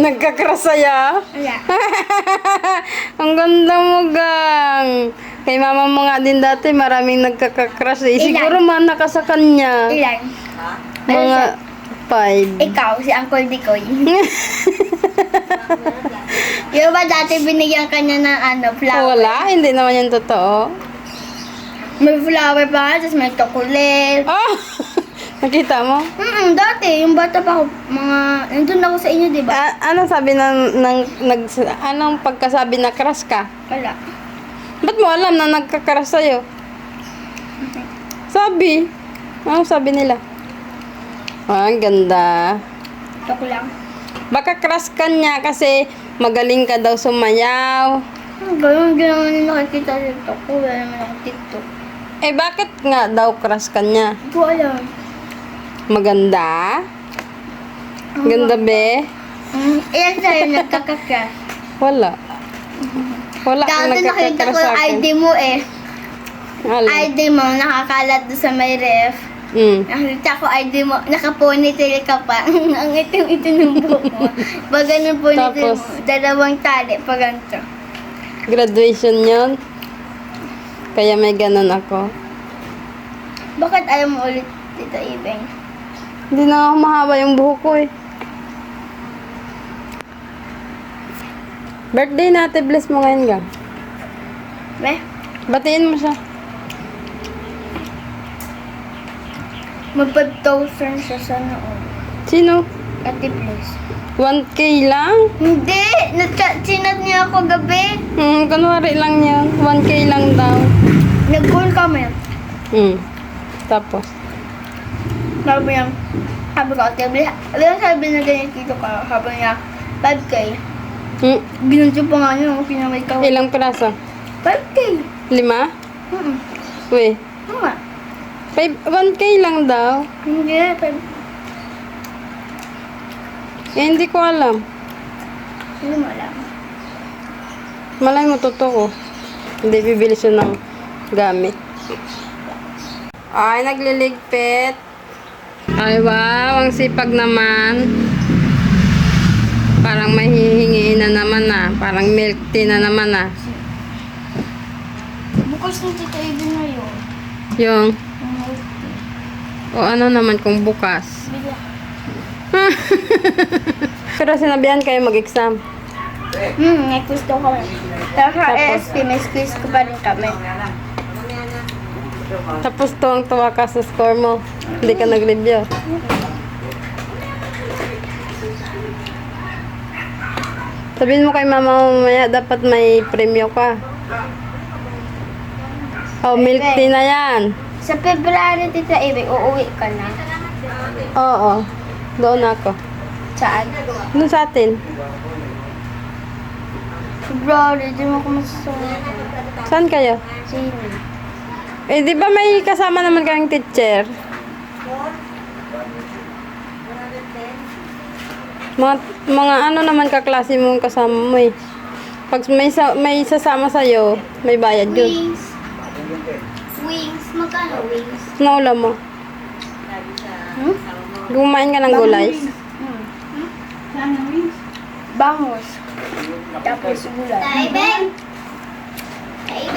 Maraming nagkakras sa'yo. Wala. Ang ganda mo, gang. Kay mama mo nga din dati, maraming nagkakakras eh. Ilan? Siguro mana ka sa kanya. Ilan? Mga five. Ikaw, si Uncle Dikoy. Yung ba dati binigyan kanya ng ano, flower? Wala, hindi naman yung totoo. May flower pa tapos may chocolate. Ah! Nakita mo? Mm dati, yung bata pa ako, mga, nandun ako sa inyo, di ba? A- anong sabi ng, ng nag, anong pagkasabi na crush ka? Wala. Ba't mo alam na nagkakrush sa'yo? Sabi. Ano sabi nila? Ah, ang ganda. Ko lang. Baka crush ka niya kasi magaling ka daw sumayaw. Hmm, ganun, ganun yung nakikita dito ko. Wala naman TikTok. Eh, bakit nga daw crush ka niya? Hindi ko alam. Maganda? Ganda be? Mm, ilan sa'yo nagkakakrush? Wala. Wala kang Dati nakita ko nagkakrush yung sa akin. ID mo eh. Alin? ID mo, nakakalat doon sa may ref. Mm. Nakita ko ID mo, naka-ponytail ka pa. Ang itim-itim ng buhok mo. Pag ganun ponytail Tapos? mo, dalawang tali, pag ganito. Graduation yon. Kaya may ganun ako. Bakit ayaw mo ulit dito, Ibeng? Hindi na ako mahaba yung buhok ko eh. Birthday natin, bless mo ngayon gang. Be? Batiin mo siya. Mag-5,000 siya sa noon. Sino? Ate, please. 1K lang? Hindi! Nagka-chinat niya ako gabi. Hmm, kunwari lang yan. 1K lang daw. Nag-call kami. Hmm. Tapos? Sabi niya, sabi ko, please. Alam sabi na ganyan dito ka. Sabi niya, 5K. Hmm. Ginunti pa nga niya, pinamay ka. Ilang piraso? 5K. Lima? Mm-mm. Uy. Tama. 5, 1K lang daw. Hindi, 5. Eh, hindi ko alam. Hindi mo alam. Malay mo, totoo. Hindi, bibili siya ng gamit. Ay, nagliligpit. Ay, wow. Ang sipag naman. Parang may hihingiin na naman ah. Parang milk tea na naman ah. Bukas na tita Ibig na yun. Yung, o ano naman kung bukas. Bigla. Pero sinabihan kayo mag-exam. Hmm, may quiz daw kami. Sa Tapos? ASP, may quiz ko pa rin kami. Tapos tuwang tuwa ka sa score mo. Hindi ka nag-review. Sabihin mo kay mama mamaya, dapat may premyo ka. Oh, milk tea na yan. Sa February, tita Ibig, uuwi ka na. Oo. Doon ako. Saan? Doon sa atin. February, di mo ko masasabi. Saan kayo? Sino? Eh, di ba may kasama naman kayong teacher? Mga, mga ano naman kaklase mo kasama mo eh. Pag may, sa, may sasama sa'yo, may bayad yun. Wings. Wings. Magkano wings? Naulam mo. Hmm? Gumain ka ng gulay. Hmm. Bangus. Tapos gulay. Taibeng! Taibeng!